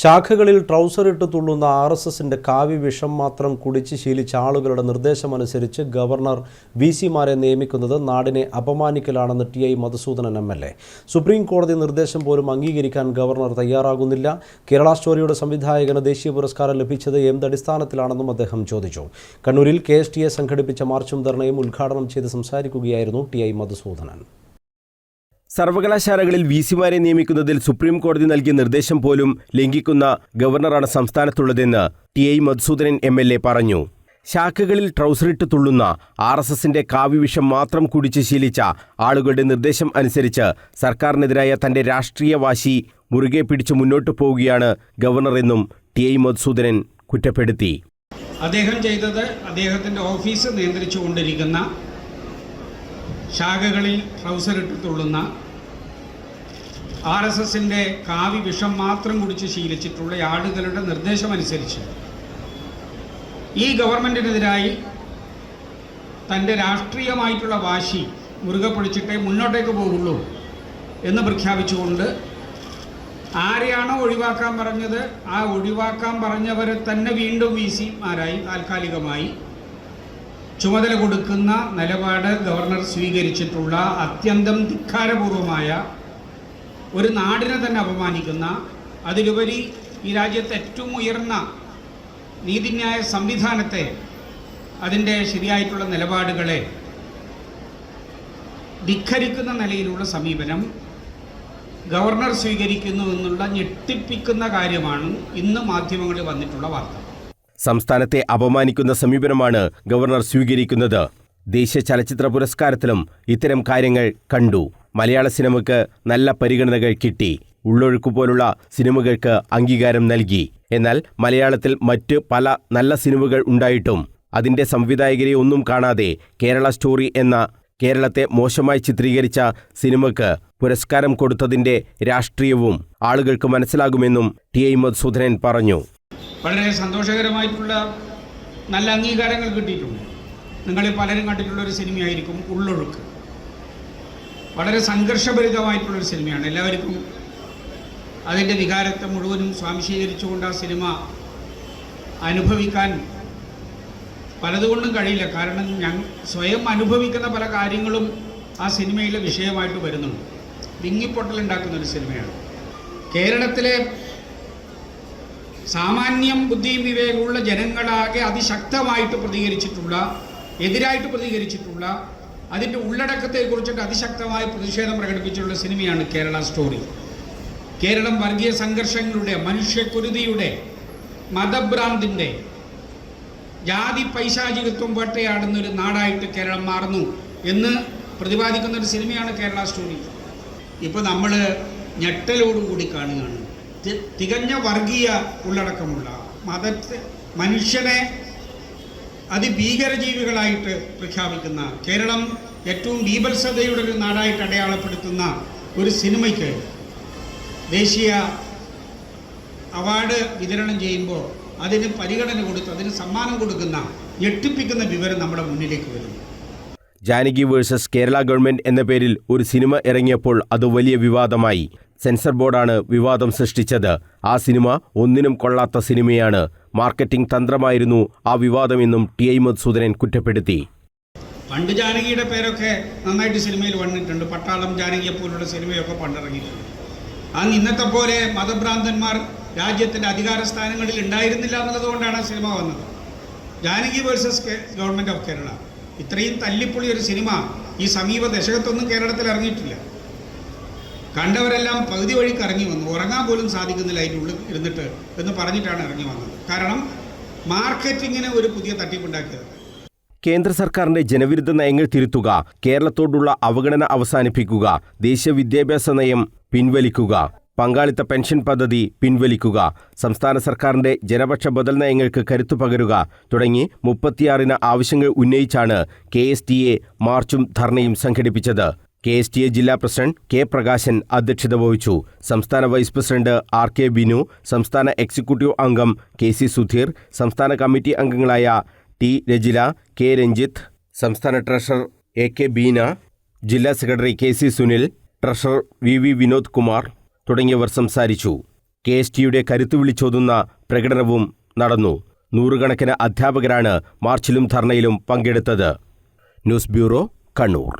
ശാഖകളിൽ trouser ഇട്ട് തുള്ളുന്ന R S എസിന്റെ കാവ്യ വിഷം മാത്രം കുടിച്ച് ശീലിച്ച ആളുകളുടെ നിർദ്ദേശമനുസരിച്ച് ഗവർണർ വി സിമാരെ നിയമിക്കുന്നത് നാടിനെ അപമാനിക്കലാണെന്ന് T I Madhusoodanan M L A. Supreme കോടതി നിർദ്ദേശം പോലും അംഗീകരിക്കാൻ ഗവർണർ തയ്യാറാകുന്നില്ല. കേരള സ്റ്റോറിയുടെ സംവിധായകന് ദേശീയ പുരസ്കാരം ലഭിച്ചത് എന്തടിസ്ഥാനത്തിലാണെന്നും അദ്ദേഹം ചോദിച്ചു. കണ്ണൂരിൽ കെ എസ് ടി എ സംഘടിപ്പിച്ച മാർച്ചും ധർണയും ഉദ്ഘാടനം ചെയ്ത് സംസാരിക്കുകയായിരുന്നു ടി ഐ മധുസൂദനൻ. സർവകലാശാലകളിൽ വി സിമാരെ നിയമിക്കുന്നതിൽ സുപ്രീം കോടതി നൽകിയ നിർദ്ദേശം പോലും ലംഘിക്കുന്ന ഗവർണറാണ് സംസ്ഥാനത്തുള്ളതെന്ന് T I Madhusoodanan M L A പറഞ്ഞു. ശാഖകളിൽ ട്രൗസറിട്ട് തുള്ളുന്ന ആർ എസ് എസിന്റെ കാവ്യവിഷം മാത്രം കുടിച്ച് ശീലിച്ച ആളുകളുടെ നിർദ്ദേശം അനുസരിച്ച് സർക്കാരിനെതിരായ തന്റെ രാഷ്ട്രീയ വാശി മുറുകെ പിടിച്ച് മുന്നോട്ടു പോവുകയാണ് ഗവർണറെന്നും ടി ഐ മധുസൂദനൻ കുറ്റപ്പെടുത്തി. അദ്ദേഹം ചെയ്തത് അദ്ദേഹത്തിന്റെ ഓഫീസ് നിയന്ത്രിച്ചുകൊണ്ടിരിക്കുന്ന ശാഖകളിൽ ട്രൗസർ ഇട്ട് തുള്ളുന്ന ആർ എസ് എസിന്റെ കാവി വിഷം മാത്രം കുടിച്ച് ശീലിച്ചിട്ടുള്ള ആളുകളുടെ നിർദ്ദേശമനുസരിച്ച് ഈ ഗവൺമെന്റിനെതിരായി തന്റെ രാഷ്ട്രീയമായിട്ടുള്ള വാശി മുറുകെ പിടിച്ചിട്ടേ മുന്നോട്ടേക്ക് പോകുള്ളൂ എന്ന് പ്രഖ്യാപിച്ചുകൊണ്ട് ആരെയാണോ ഒഴിവാക്കാൻ പറഞ്ഞത് ആ ഒഴിവാക്കാൻ പറഞ്ഞവരെ തന്നെ വീണ്ടും വി സിമാരായി താൽക്കാലികമായി ചുമതല കൊടുക്കുന്ന നിലപാട് ഗവർണർ സ്വീകരിച്ചിട്ടുള്ള അത്യന്തം ധിക്കാരപൂർവമായ ഒരു നാടിനെ തന്നെ അപമാനിക്കുന്ന അതിലുപരി ഈ രാജ്യത്തെ ഏറ്റവും ഉയർന്ന നീതിന്യായ സംവിധാനത്തെ അതിന്റെ ശരിയായിട്ടുള്ള നിലപാടുകളെ ധിഖരിക്കുന്ന നിലയിലുള്ള സമീപനം ഗവർണർ സ്വീകരിക്കുന്നു എന്നുള്ള ഞെട്ടിപ്പിക്കുന്ന കാര്യമാണ് ഇന്ന് മാധ്യമങ്ങളിൽ വന്നിട്ടുള്ള വാർത്ത. സംസ്ഥാനത്തെ അപമാനിക്കുന്ന സമീപനമാണ് ഗവർണർ സ്വീകരിക്കുന്നത്. ദേശീയ ചലച്ചിത്ര പുരസ്കാരത്തിലും ഇത്തരം കാര്യങ്ങൾ കണ്ടു. മലയാള സിനിമയ്ക്ക് നല്ല പരിഗണനകൾ കിട്ടി. ഉള്ളൊഴുക്ക് പോലുള്ള സിനിമകൾക്ക് അംഗീകാരം നൽകി. എന്നാൽ മലയാളത്തിൽ മറ്റ് പല നല്ല സിനിമകൾ ഉണ്ടായിട്ടും അതിന്റെ സംവിധായകരെ ഒന്നും കാണാതെ കേരള സ്റ്റോറി എന്ന കേരളത്തെ മോശമായി ചിത്രീകരിച്ച സിനിമയ്ക്ക് പുരസ്കാരം കൊടുത്തതിന്റെ രാഷ്ട്രീയവും ആളുകൾക്ക് മനസ്സിലാകുമെന്നും ടി ഐ മധുസൂദനൻ പറഞ്ഞു. വളരെ സന്തോഷകരമായിട്ടുള്ള നല്ല അംഗീകാരങ്ങൾ കിട്ടിയിട്ടുണ്ട്. നിങ്ങൾ പലരും കണ്ടിട്ടുള്ള ഒരു സിനിമയായിരിക്കും ഉള്ളൊഴുക്ക്. വളരെ സംഘർഷഭരിതമായിട്ടുള്ളൊരു സിനിമയാണ്. എല്ലാവർക്കും അതിന്റെ വികാരത്തെ മുഴുവനും സ്വാംശീകരിച്ചുകൊണ്ട് ആ സിനിമ അനുഭവിക്കാൻ പലതുകൊണ്ടും കഴിയില്ല. കാരണം ഞാൻ സ്വയം അനുഭവിക്കുന്ന പല കാര്യങ്ങളും ആ സിനിമയിലെ വിഷയമായിട്ട് വരുന്നുണ്ട്. വിങ്ങിപ്പൊട്ടലുണ്ടാക്കുന്ന ഒരു സിനിമയാണ്. കേരളത്തിലെ സാമാന്യം ബുദ്ധിയും വിവേകമുള്ള ജനങ്ങളാകെ അതിശക്തമായിട്ട് പ്രതികരിച്ചിട്ടുള്ള എതിരായിട്ട് പ്രതികരിച്ചിട്ടുള്ള അതിന്റെ ഉള്ളടക്കത്തെക്കുറിച്ചിട്ട് അതിശക്തമായ പ്രതിഷേധം പ്രകടിപ്പിച്ചിട്ടുള്ള സിനിമയാണ് കേരള സ്റ്റോറി. കേരളം വർഗീയ സംഘർഷങ്ങളുടെ മനുഷ്യക്കുരുതിയുടെ മതഭ്രാന്തിന്റെ ജാതി പൈശാചികത്വം വേട്ടയാടുന്ന ഒരു നാടായിട്ട് കേരളം മാറുന്നു എന്ന് പ്രതിപാദിക്കുന്ന ഒരു സിനിമയാണ് കേരള സ്റ്റോറി. ഇപ്പോൾ നമ്മൾ ഞെട്ടലോടുകൂടി കാണുകയാണ്. തികഞ്ഞ വർഗീയ ഉള്ളടക്കമുള്ള മതത്തെ മനുഷ്യനെ അതിഭീകരജീവികളായിട്ട് പ്രഖ്യാപിക്കുന്ന കേരളം ഏറ്റവും ബീഭത്സതയുടെ ഒരു നാടായിട്ട് അടയാളപ്പെടുത്തുന്ന ഒരു സിനിമയ്ക്ക് ദേശീയ അവാർഡ് വിതരണം ചെയ്യുമ്പോൾ അതിന് പരിഗണന കൊടുത്ത് അതിന് സമ്മാനം കൊടുക്കുന്ന ഞെട്ടിപ്പിക്കുന്ന വിവരം നമ്മുടെ മുന്നിലേക്ക് വരുന്നു. ജാനകി വേഴ്സസ് കേരള ഗവൺമെന്റ് എന്ന പേരിൽ ഒരു സിനിമ ഇറങ്ങിയപ്പോൾ അത് വലിയ വിവാദമായി. സെൻസർ ബോർഡാണ് വിവാദം സൃഷ്ടിച്ചത്. ആ സിനിമ ഒന്നിനും കൊള്ളാത്ത സിനിമയാണ്. മാർക്കറ്റിംഗ് തന്ത്രമായിരുന്നു ആ വിവാദമെന്നും ടി ഐ മധുസൂദനൻ കുറ്റപ്പെടുത്തി. പണ്ട് ജാനകിയുടെ പേരൊക്കെ നന്നായിട്ട് സിനിമയിൽ വന്നിട്ടുണ്ട്. പട്ടാളം ജാനകിയെ പോലുള്ള സിനിമയൊക്കെ പണ്ടിറങ്ങിയിട്ടുണ്ട്. അന്ന് ഇന്നത്തെ പോലെ മതഭ്രാന്തന്മാർ രാജ്യത്തിന്റെ അധികാര സ്ഥാനങ്ങളിൽ ഉണ്ടായിരുന്നില്ല എന്നുള്ളത് കൊണ്ടാണ് ആ സിനിമ വന്നത്. Janaki versus government of Kerala. ഇത്രയും തല്ലിപ്പൊളി ഒരു സിനിമ ഈ സമീപ ദശകത്തൊന്നും കേരളത്തിൽ ഇറങ്ങിയിട്ടില്ല. കണ്ടവരെല്ലാം പകുതി വഴിക്ക് ഇറങ്ങി വന്നു. ഉറങ്ങാൻ പോലും സാധിക്കുന്നില്ല അതിന്റെ ഉള്ളിൽ ഇരുന്നിട്ട് എന്ന് പറഞ്ഞിട്ടാണ് ഇറങ്ങി വന്നത്. കാരണം മാർക്കറ്റിങ്ങിന് ഒരു പുതിയ തട്ടിപ്പുണ്ടാക്കിയത്. കേന്ദ്ര സർക്കാരിന്റെ ജനവിരുദ്ധ നയങ്ങൾ തിരുത്തുക കേരളത്തോടുള്ള അവഗണന അവസാനിപ്പിക്കുക ദേശീയ വിദ്യാഭ്യാസ നയം പിൻവലിക്കുക പങ്കാളിത്ത പെൻഷൻ പദ്ധതി പിൻവലിക്കുക സംസ്ഥാന സർക്കാരിന്റെ ജനപക്ഷ ബദൽ നയങ്ങൾക്ക് കരുത്തു പകരുക തുടങ്ങി മുപ്പത്തിയാറിന് ആവശ്യങ്ങൾ ഉന്നയിച്ചാണ് കെ മാർച്ചും ധർണയും സംഘടിപ്പിച്ചത്. കെ എസ് ടി എ ജില്ലാ പ്രസിഡന്റ് കെ പ്രകാശൻ അധ്യക്ഷത വഹിച്ചു. സംസ്ഥാന vice president R K Binu സംസ്ഥാന എക്സിക്യൂട്ടീവ് അംഗം കെ സി സുധീർ സംസ്ഥാന കമ്മിറ്റി അംഗങ്ങളായ ടി രജില കെ രഞ്ജിത്ത് സംസ്ഥാന ട്രഷറർ എ കെ ബീന ജില്ലാ secretary K C Sunil treasurer V V Vinod Kumar തുടങ്ങിയവർ സംസാരിച്ചു. കെ എസ് ടിയുടെ കരുത്തു വിളിച്ചോതുന്ന പ്രകടനവും നടന്നു. നൂറുകണക്കിന് അധ്യാപകരാണ് മാർച്ചിലും ധർണയിലും പങ്കെടുത്തത്. News bureau Kannur.